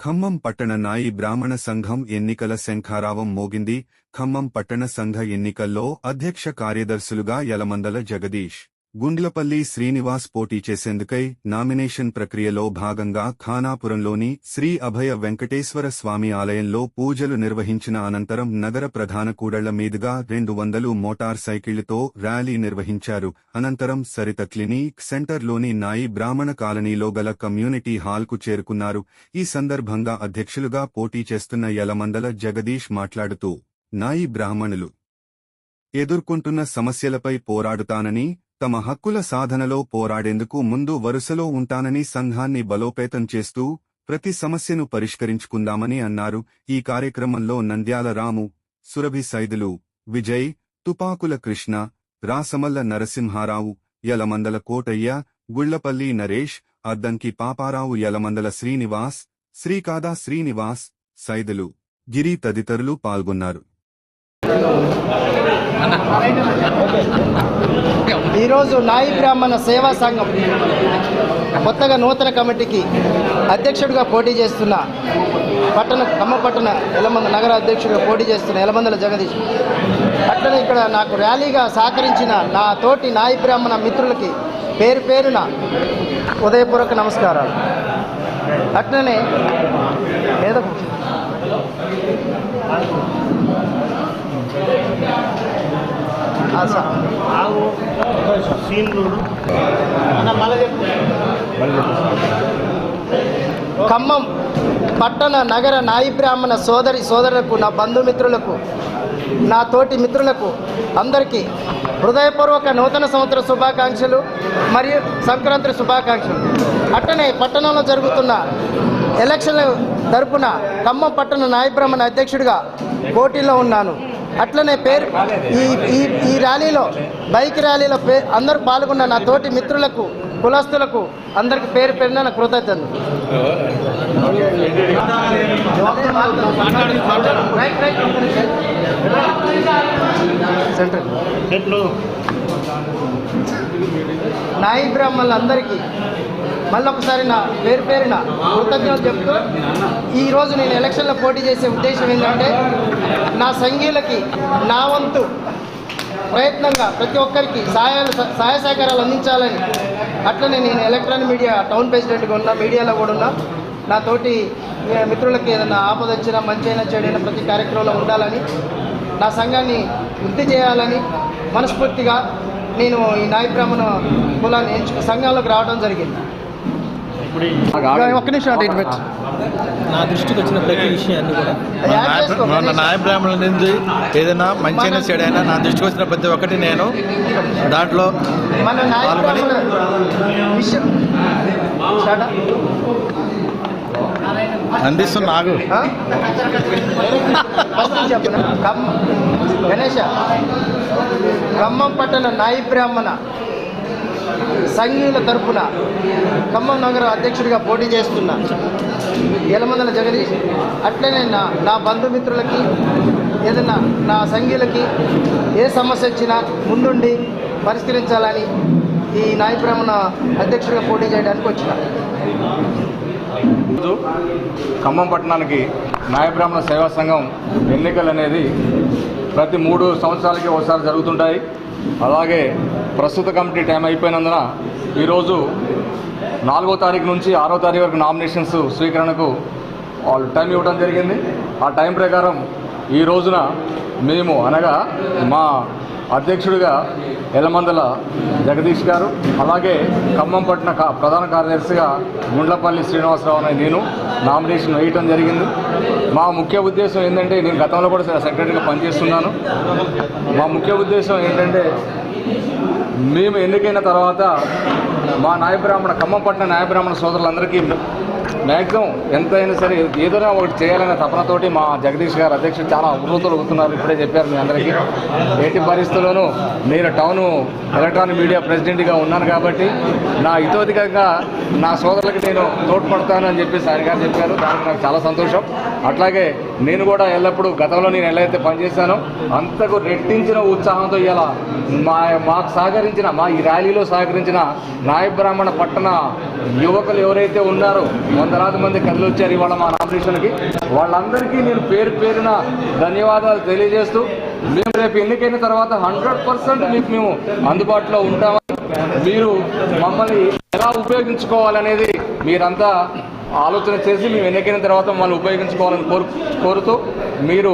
ఖమ్మం పట్టణ నాయి బ్రాహ్మణ సంఘం ఎన్నికల శంఖారావం మోగింది. ఖమ్మం పట్టణ సంఘ ఎన్నికల్లో అధ్యక్ష కార్యదర్శులుగా యలమందల జగదీష్. గుండ్లపల్లి శ్రీనివాస్ పోటీ చేసేందుకై నామినేషన్ ప్రక్రియలో భాగంగా ఖానాపురంలోని శ్రీ అభయ వెంకటేశ్వర స్వామి ఆలయంలో పూజలు నిర్వహించిన అనంతరం నగర ప్రధాన కూడళ్ళ మీదుగా రెండు వందలు మోటార్ సైకిళ్ళతో ర్యాలీ నిర్వహించారు. అనంతరం సరిత క్లినిక్ సెంటర్లోని నాయి బ్రాహ్మణ కాలనీలో గల కమ్యూనిటీ హాల్కు చేరుకున్నారు. ఈ సందర్భంగా అధ్యక్షులుగా పోటీ చేస్తున్న యలమందల జగదీష్ మాట్లాడుతూ నాయి బ్రాహ్మణులు ఎదుర్కొంటున్న సమస్యలపై పోరాడుతానని తమ హక్కుల సాధనలో పోరాడేందుకు ముందు వరుసలో ఉంటానని సంఘాన్ని బలోపేతం చేస్తూ ప్రతి సమస్యను పరిష్కరించుకుందామని అన్నారు. ఈ కార్యక్రమంలో నంద్యాల రాము సురభి సైదులు విజయ్ తుపాకుల కృష్ణ రాసమల్ల నరసింహారావు యలమందల కోటయ్య గుళ్ళపల్లి నరేష్ అద్దంకి పాపారావు యలమందల శ్రీనివాస్ శ్రీకాదా శ్రీనివాస్ సైదులు గిరి తదితరులు పాల్గొన్నారు. ఈరోజు నాయి బ్రాహ్మణ సేవా సంఘం కొత్తగా నూతన కమిటీకి అధ్యక్షుడిగా పోటీ చేస్తున్న పట్టణ ఖమ్మ పట్టణ ఎలమంద నగర అధ్యక్షుడిగా పోటీ చేస్తున్న ఎలమందల జగదీష్. అట్లనే ఇక్కడ నాకు ర్యాలీగా సహకరించిన నా తోటి నాయి బ్రాహ్మణ మిత్రులకి పేరు పేరున ఉదయపూర్వక నమస్కారాలు. అట్లనే ఏదో ఖమ్మం పట్టణ నగర నాయి బ్రాహ్మణ సోదరి సోదరులకు నా బంధుమిత్రులకు నా తోటి మిత్రులకు అందరికీ హృదయపూర్వక నూతన సంవత్సర శుభాకాంక్షలు మరియు సంక్రాంతి శుభాకాంక్షలు. అట్టనే పట్టణంలో జరుగుతున్న ఎలక్షన్ల తరపున ఖమ్మం పట్టణ నాయి బ్రాహ్మణ అధ్యక్షుడిగా పోటీలో ఉన్నాను. అట్లనే పేరు ఈ ఈ ఈ ర్యాలీలో బైక్ ర్యాలీలో పే అందరూ పాల్గొన్న నా తోటి మిత్రులకు కులస్తులకు అందరికి పేరు పేరున నా కృతజ్ఞతలు. నాయి బ్రాహ్మణులందరికీ మళ్ళీ ఒకసారి నా పేరు పేరున కృతజ్ఞతలు చెప్తూ ఈరోజు నేను ఎలక్షన్లో పోటీ చేసే ఉద్దేశం ఏంటంటే నా సంఘీయులకి నా వంతు ప్రయత్నంగా ప్రతి ఒక్కరికి సహాయాలు సహాయ సహకారాలు అందించాలని అట్లనే నేను ఎలక్ట్రానిక్ మీడియా టౌన్ ప్రెసిడెంట్గా ఉన్నా మీడియాలో కూడా ఉన్నా నా తోటి మిత్రులకి ఏదైనా ఆపద వచ్చినా మంచి అయినా చెడైనా ప్రతి కార్యక్రమంలో ఉండాలని నా సంఘాన్ని వృద్ధి చేయాలని మనస్ఫూర్తిగా నేను ఈ నాయబ్రాహ్మణ కులాన్ని ఎంచుకు సంఘంలోకి రావడం జరిగింది. ఒక్క నిమిషం పెట్టు. నా దృష్టికి వచ్చిన ప్రతి విషయాన్ని కూడా. మన గణేష్. నాయ బ్రాహ్మణుల నుంచి ఏదైనా మంచైనా చెడైనా నా దృష్టికి వచ్చిన ప్రతి ఒక్కటి నేను దాంట్లో పాల్గొని? అందిస్తున్న నాకు గణేష. ఖమ్మం పట్టణ నాయి బ్రాహ్మణ. సంఘీయుల తరపున ఖమ్మం నగర అధ్యక్షుడిగా పోటీ చేస్తున్నా ఎలమందల జగదీష్ అట్లనే నా నా బంధుమిత్రులకి ఏదైనా నా సంఘీయులకి ఏ సమస్య వచ్చినా ముందుండి పరిష్కరించాలని ఈ నాయప్రమణ అధ్యక్షుడిగా పోటీ చేయడానికి వచ్చిన. ఖమ్మం పట్టణానికి నాయబ్రాహ్మణ సేవా సంఘం ఎన్నికలు అనేది ప్రతి మూడు సంవత్సరాలకి ఒకసారి జరుగుతుంటాయి. అలాగే ప్రస్తుత కమిటీ టైం అయిపోయినందున ఈరోజు నాలుగో తారీఖు నుంచి ఆరో తారీఖు వరకు నామినేషన్స్ స్వీకరణకు వాళ్ళు టైం ఇవ్వడం జరిగింది. ఆ టైం ప్రకారం ఈ రోజున మేము అనగా మా అధ్యక్షుడిగా ఎలమందల జగదీష్ గారు అలాగే ఖమ్మం పట్టిన కా- ప్రధాన కార్యదర్శిగా గుండ్లపల్లి శ్రీనివాసరావు అనే నేను నామినేషన్ వేయటం జరిగింది. మా ముఖ్య ఉద్దేశం ఏంటంటే నేను గతంలో కూడా సెక్రటరీగా పనిచేస్తున్నాను. మా ముఖ్య ఉద్దేశం ఏంటంటే మేము ఎన్నికైన తర్వాత మా నాయబ్రాహ్మణ ఖమ్మం నాయబ్రాహ్మణ సోదరులందరికీ మ్యాక్సిమం ఎంతైనా సరే ఏదైనా ఒకటి చేయాలనే తపనతోటి మా జగదీష్ గారు అధ్యక్షుడు చాలా అభివృద్ధులు అవుతున్నారు ఇప్పుడే చెప్పారు మీ అందరికీ. ఎట్టి పరిస్థితుల్లోనూ నేను టౌను ఎలక్ట్రానిక్ మీడియా ప్రెసిడెంట్గా ఉన్నాను కాబట్టి నా ఇతోధికంగా నా సోదరులకి నేను తోడ్పడతాను అని చెప్పేసి ఆయన గారు చెప్పారు. దానికి నాకు చాలా సంతోషం. అట్లాగే నేను కూడా ఎల్లప్పుడూ గతంలో నేను ఎలా అయితే పనిచేశానో అంతకు రెట్టించిన ఉత్సాహంతో ఇలా మా మాకు సహకరించిన మా ఈ ర్యాలీలో సహకరించిన నాయబ్రాహ్మణ పట్టణ యువకులు ఎవరైతే ఉన్నారో వందలాది మంది కదిలొచ్చారు ఇవాళ మా నామినేషన్కి. వాళ్ళందరికీ నేను పేరు పేరున ధన్యవాదాలు తెలియజేస్తూ మేము రేపు ఎన్నికైన తర్వాత హండ్రెడ్ పర్సెంట్ మీకు మేము అందుబాటులో ఉంటామని మీరు మమ్మల్ని ఎలా ఉపయోగించుకోవాలనేది మీరంతా ఆలోచన చేసి మేము ఎన్నికైన తర్వాత మమ్మల్ని ఉపయోగించుకోవాలని కోరు కోరుతూ మీరు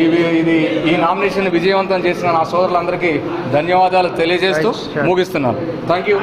ఈ ఇది ఈ నామినేషన్ విజయవంతం చేసిన నా సోదరులందరికీ ధన్యవాదాలు తెలియజేస్తూ ముగిస్తున్నాను. Thank you